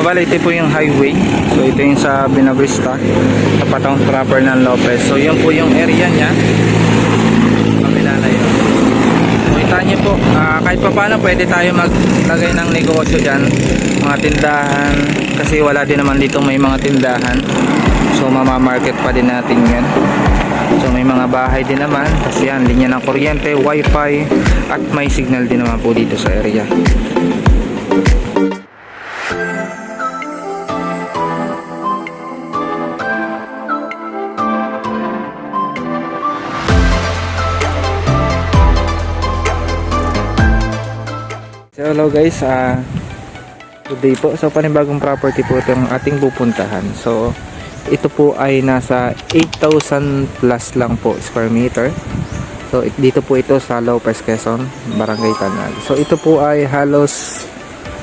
Mabala, ito po yung highway. So, ito yung sa Binavista. Tapatang proper ng Lopez. So, yun po yung area niya. Kabila na yun. So, kita niyo po, ah, kahit pa paano pwede tayo maglagay ng negosyo dyan. Mga tindahan. Kasi wala din naman dito may mga tindahan. So, mamamarket pa din natin yan. So may mga bahay din naman kasi yan linya ng kuryente, wifi at may signal din naman po dito sa area. Hello guys, ah good day po. So panibagong property po itong ating pupuntahan. So ito po ay nasa 8,000 plus lang po square meter. So it- dito po ito sa Lopez Quezon, Barangay Tanag. So ito po ay halos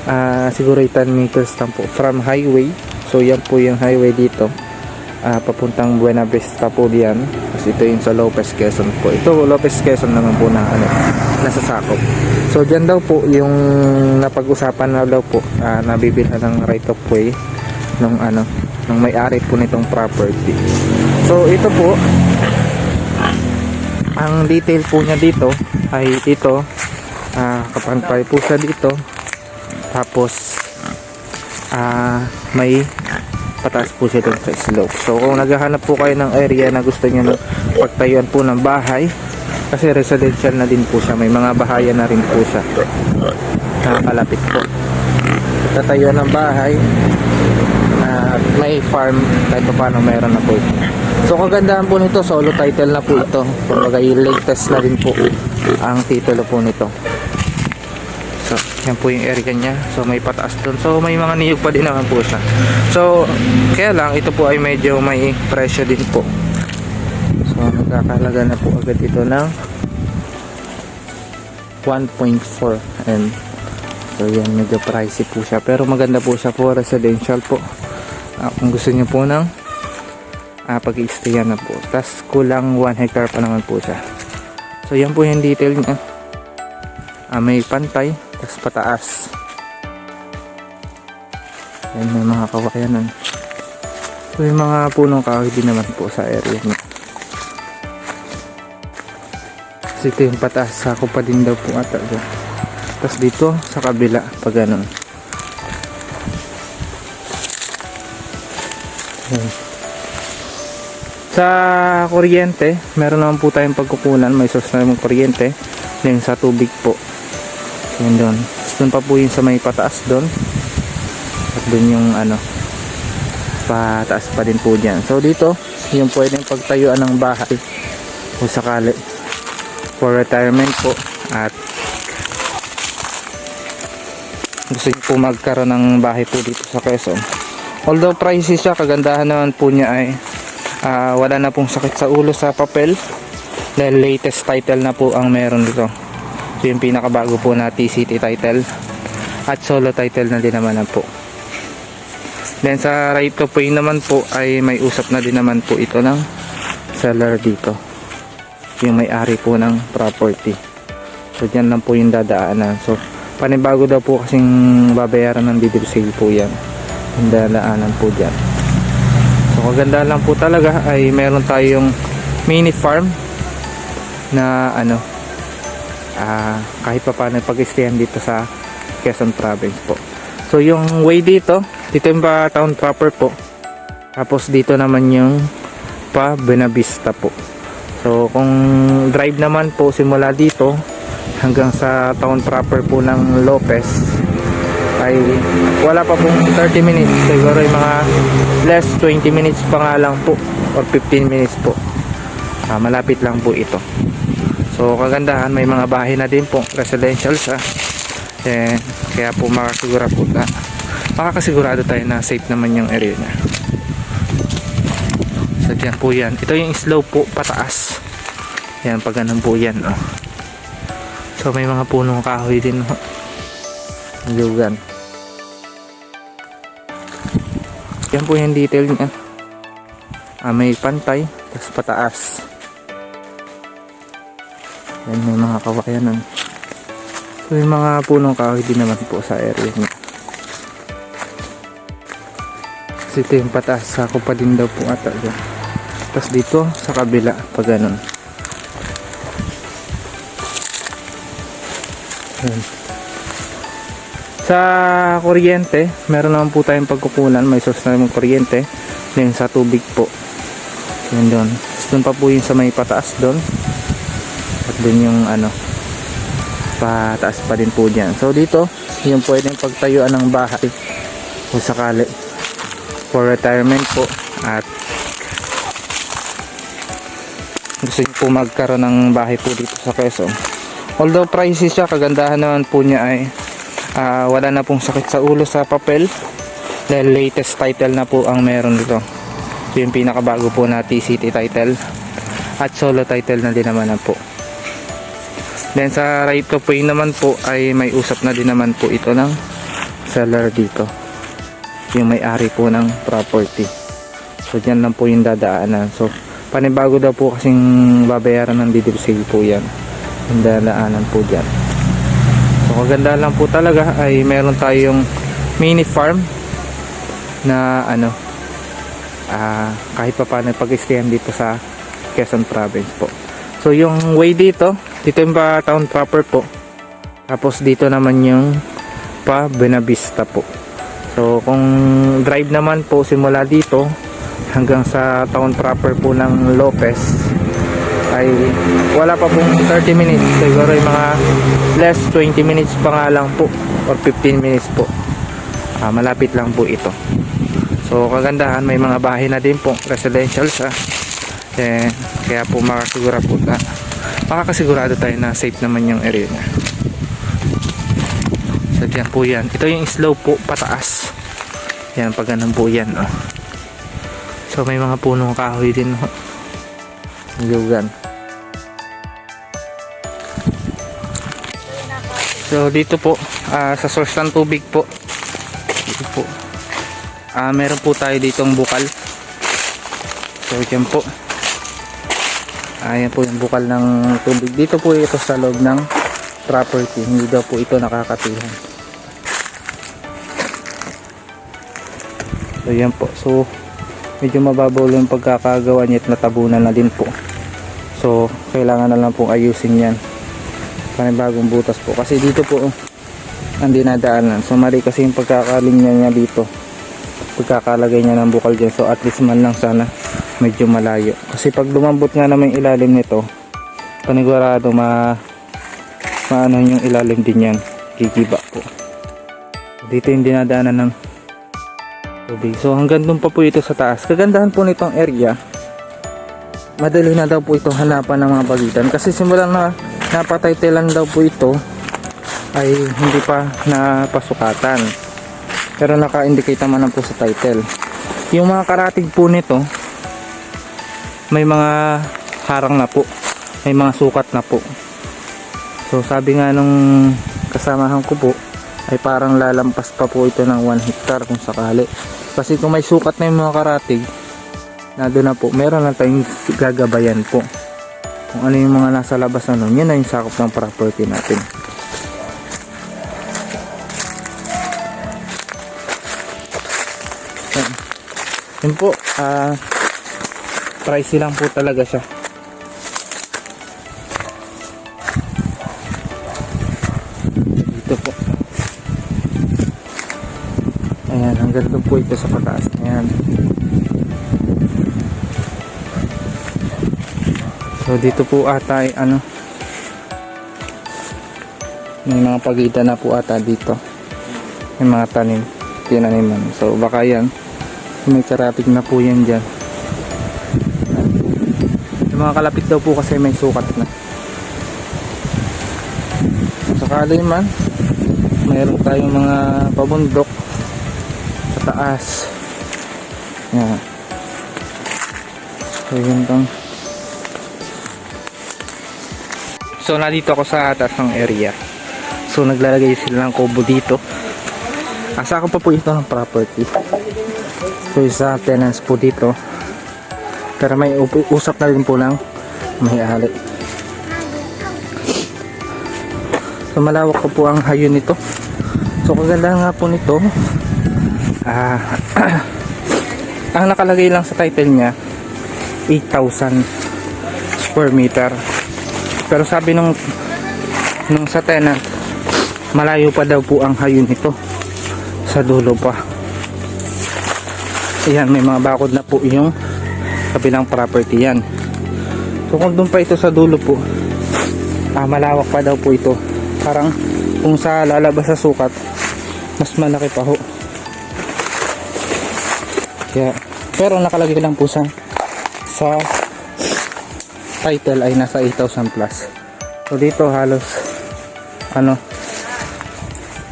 ah, siguro 10 meters lang po from highway. So yan po yung highway dito. Ah, papuntang Buena Vista po diyan. Tapos ito yung sa Lopez Quezon po. Ito Lopez Quezon naman po na ano, nasa sakop. So diyan daw po yung napag-usapan na daw po ah, nabibilhan ng right of way ng ano ng may-ari po nitong property. So ito po ang detail po niya dito ay dito ah kapantay po siya dito tapos ah may pataas po siya dun sa slope. So kung naghahanap po kayo ng area na gusto niyo ng pagtayuan po ng bahay kasi residential na din po siya. May mga bahayan na rin po siya. Nakakalapit po. Tatayuan ng bahay at may farm kahit pa paano meron na po ito. So kagandahan po nito, solo title na po ito. Kumbaga yung latest na din po ang titulo po nito. Yan po yung area niya. So, may pataas doon. So, may mga niyog pa din naman po siya. So, kaya lang, ito po ay medyo may presyo din po. So, nagkakalaga na po agad ito ng 1.4 and so yan medyo pricey po siya pero maganda po siya for residential po Ah, kung gusto niyo po ng ah, pag i na po tas kulang 1 hectare pa naman po siya so yan po yung detail niya ah, may pantay tas pataas yan may mga kawayanan so yung mga punong kahoy din naman po sa area niya kasi ito yung pataas sako pa din daw po ata dyan tas dito sa kabila pag ganun Yan. Sa kuryente, meron naman po tayong pagkukunan. May source na naman kuryente. Then sa tubig po. Yan doon. Doon pa po yung sa may pataas doon. At doon yung ano, pataas pa din po dyan. So dito, yung pwedeng pagtayuan ng bahay kung sakali for retirement po at gusto niyo po magkaroon ng bahay po dito sa Quezon although pricey siya kagandahan naman po niya ay ah, wala na pong sakit sa ulo sa papel dahil latest title na po ang meron dito so yung pinakabago po na TCT title. At solo title na din naman na po. Then sa right of way naman po ay may usap na din naman po ito ng seller dito. Yung may-ari po ng property. So dyan lang po yung dadaanan. So panibago daw po kasing babayaran ng of sale po yan. Yung dadaanan po dyan. So kaganda lang po talaga ay meron tayong mini farm na ano ah, kahit pa paano pag dito sa Quezon Province po. So yung way dito dito yung pa town proper po? Tapos dito naman yung pa Buenavista po. So kung drive naman po simula dito hanggang sa town proper po ng Lopez ay wala pa pong 30 minutes. Siguro yung mga less 20 minutes pa nga lang po or 15 minutes po. Ah, malapit lang po ito so kagandahan may mga bahay na din po residential siya eh, kaya po makasigura po na makakasigurado tayo na safe naman yung area niya So dyan po yan. Ito yung slope po pataas. Yan pag ganun po yan. Oh. So may mga punong kahoy din. Oh. Lugan. Yan po yung detail niya. Ah, may pantay. Tapos pataas. Yan may mga kawayanan. So yung mga punong kahoy din naman po sa area niya. Kasi ito yung pataas. Sako pa din daw po ata dyan. Tapos dito sa kabila. Pag ganun. Ayan. Sa kuryente, meron naman po tayong pagkukunan. May source na naman kuryente. Then sa tubig po. Yun doon. Doon pa po yung sa may pataas doon. Doon yung ano, pataas pa din po dyan. So dito, yung pwedeng pagtayuan ng bahay kung sakali for retirement po at gusto niyo po magkaroon ng bahay po dito sa Quezon. Although pricey siya, kagandahan naman po niya ay ah, wala na pong sakit sa ulo sa papel dahil latest title na po ang meron dito. Yung pinakabago po na TCT title at solo title na din naman na po. Then sa right of way naman po ay may usap na din naman po ito ng seller dito. Yung may-ari po ng property. So dyan lang po yung dadaanan. So panibago daw po kasing babayaran ng of sale po yan. Yung dadaanan po dyan. So kaganda lang po talaga ay meron tayong mini farm na ano ah kahit pa paano pag-stayan dito sa Quezon Province po. So yung way dito, dito yung pa town proper po. Tapos dito naman yung pa Buenavista po. So kung drive naman po simula dito hanggang sa town proper po ng Lopez ay wala pa pong 30 minutes. Siguro yung mga less 20 minutes pa nga lang po or 15 minutes po. Ah, malapit lang po ito. So kagandahan may mga bahay na din po, residential siya. Eh, kaya po makasigura po na makakasigurado tayo na safe naman yung area niya. So dyan po yan. Ito yung slow po pataas. Yan pag ganun po yan. Oh. So may mga punong kahoy din. Oh. Lugan. So dito po ah, sa source ng tubig po. Dito po. Ah, meron po tayo ditong bukal. So dyan po. Ayan po yung bukal ng tubig. Dito po ito sa loob ng property. Hindi daw po ito nakakatihan. So yan po. So medyo mababaw yung pagkakagawa niya at natabunan na din po. So kailangan na lang pong ayusin yan. Panibagong butas po. Kasi dito po ang dinadaanan. So mali kasi yung pagkakalinya niya dito. Pagkakalagay niya ng bukal dyan. So at least man lang sana medyo malayo. Kasi pag lumambot nga naman yung ilalim nito, panigurado ma maano yung ilalim din yan. Gigiba po. Dito yung dinadaanan ng tubig. So hanggang doon pa po ito sa taas. Kagandahan po nitong area. Madali na daw po itong hanapan ng mga bagitan. Kasi simulan na napataytelan daw po ito ay hindi pa napasukatan. Pero naka-indicate naman na po sa title. Yung mga karatig po nito, may mga harang na po. May mga sukat na po. So sabi nga nung kasamahan ko po, ay parang lalampas pa po ito ng 1 hectare kung sakali. Kasi kung may sukat na yung mga karatig, na doon na po, meron na tayong gagabayan po. Kung ano yung mga nasa labas na nun, yun na yung sakop ng property natin. Yun po, ah, pricey lang po talaga siya. Dito po. Ayan, hanggang doon po ito sa pataas. Ayan. So dito po ata ay ano may mga pagitan na po ata dito. May mga tanim, tinaniman. So baka yan may karatig na po yan dyan. Mga kalapit daw po kasi may sukat na. Sakali man, mayroon tayong mga pabundok sa taas. Yan. So yun tong So nandito ako sa taas ng area. So naglalagay sila ng kubo dito. Asa ko pa po ito ng property. So isa tenants po dito. Pero may usap na rin po lang may ali. So malawak ko po ang hayon nito. So kaganda nga po nito. Ah ang nakalagay lang sa title niya 8,000 square meter pero sabi nung nung sa tenant malayo pa daw po ang hayo nito sa dulo pa ayan may mga bakod na po yung kabilang property yan. So kung doon pa ito sa dulo po. Ah, malawak pa daw po ito. Parang kung sa lalabas sa sukat mas malaki pa ho. Kaya pero nakalagay lang po sa sa title ay nasa 8,000 plus. So dito halos ano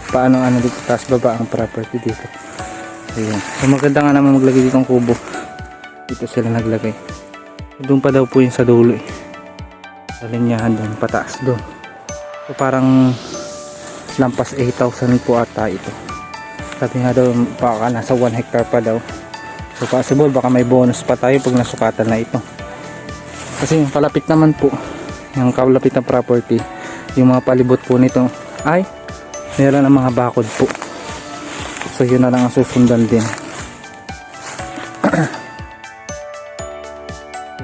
paano ano dito taas baba ang property dito. Ayun. So maganda nga naman maglagay dito ng kubo dito sila naglagay. Doon pa daw po yung sa dulo eh. Sa linyahan doon pataas doon. So parang lampas 8,000 po ata ito. Sabi nga daw baka nasa 1 hectare pa daw. So possible baka may bonus pa tayo pag nasukatan na ito. Kasi yung palapit naman po yung kalapit na property yung mga palibot po nito ay meron ng mga bakod po. So yun na lang ang susundan din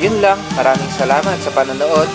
Yun lang, maraming salamat sa panonood.